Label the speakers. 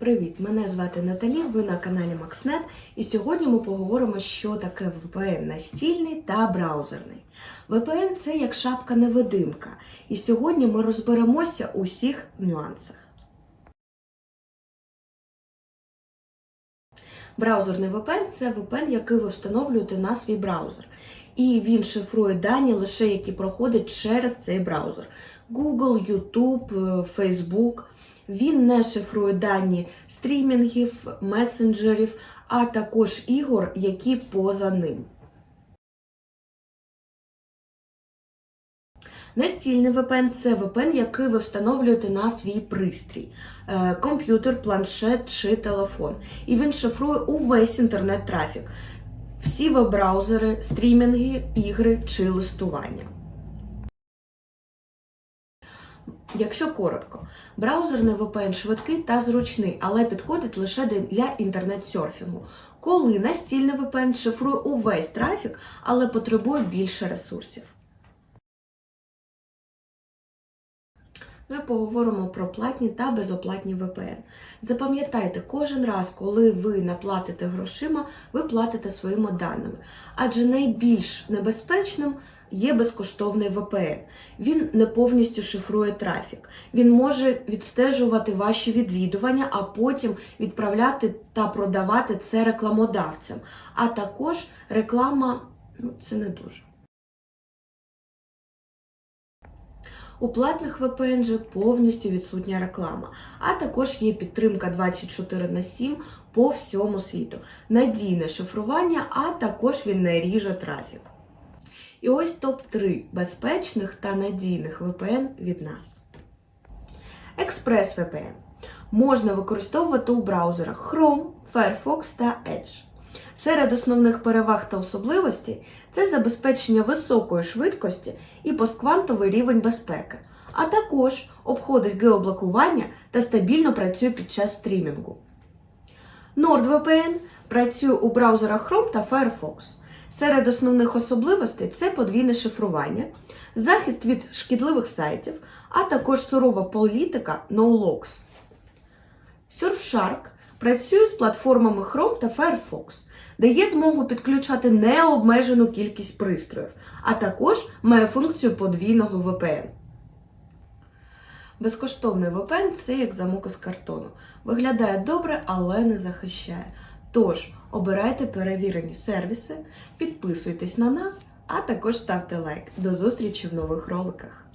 Speaker 1: Привіт! Мене звати Наталі, ви на каналі MaxNet, і сьогодні ми поговоримо, що таке VPN настільний та браузерний. VPN це як шапка-невидимка, і сьогодні ми розберемося у всіх нюансах. Браузерний VPN це VPN, який ви встановлюєте на свій браузер. І він шифрує дані лише які проходять через цей браузер. Google, YouTube, Facebook. Він не шифрує дані стрімінгів, месенджерів, а також ігор, які поза ним. Настільний VPN – це VPN, який ви встановлюєте на свій пристрій, е, комп'ютер, планшет чи телефон. І він шифрує увесь інтернет-трафік, всі веб-браузери, стрімінги, ігри чи листування. Якщо коротко, браузерний VPN швидкий та зручний, але підходить лише для інтернет-серфінгу. Коли настільний VPN шифрує увесь трафік, але потребує більше ресурсів. Ми поговоримо про платні та безоплатні VPN. Запам'ятайте, кожен раз, коли ви наплатите грошима, ви платите своїми даними. Адже найбільш небезпечним є безкоштовний VPN. Він не повністю шифрує трафік. Він може відстежувати ваші відвідування, а потім відправляти та продавати це рекламодавцям. А також реклама ну, це не дуже. У платних VPN же повністю відсутня реклама, а також є підтримка 24 на 7 по всьому світу, надійне шифрування, а також він не ріже трафік. І ось топ-3 безпечних та надійних VPN від нас. Експрес VPN можна використовувати у браузерах Chrome, Firefox та Edge. Серед основних переваг та особливостей це забезпечення високої швидкості і постквантовий рівень безпеки, а також обходить геоблокування та стабільно працює під час стрімінгу. NordVPN працює у браузерах Chrome та Firefox. Серед основних особливостей це подвійне шифрування, захист від шкідливих сайтів, а також сурова політика NoLogs. Surfshark працює з платформами Chrome та Firefox, дає змогу підключати необмежену кількість пристроїв, а також має функцію подвійного VPN. Безкоштовний VPN це як замок із картону. Виглядає добре, але не захищає. Тож, обирайте перевірені сервіси, підписуйтесь на нас, а також ставте лайк. До зустрічі в нових роликах.